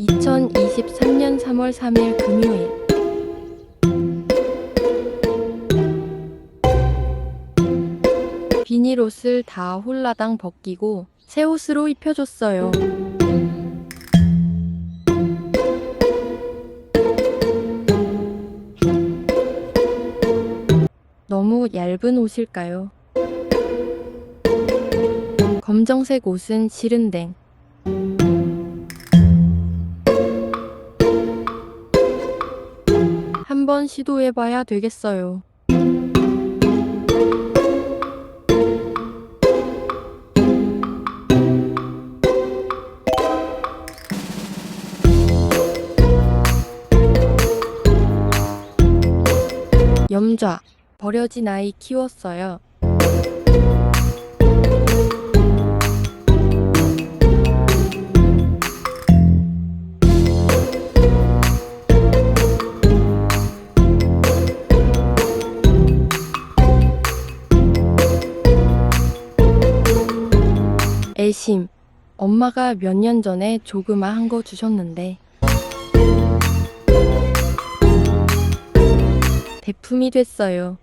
2023년 3월 3일 금요일 비닐 옷을 다 홀라당 벗기고 새 옷으로 입혀줬어요. 너무 얇은 옷일까요? 검정색 옷은 싫은댕. 한번 시도해봐야 되겠어요. 염좌. 버려진 아이 키웠어요. 애심. 엄마가 몇 년 전에 조그마 한 거 주셨는데 대품이 됐어요.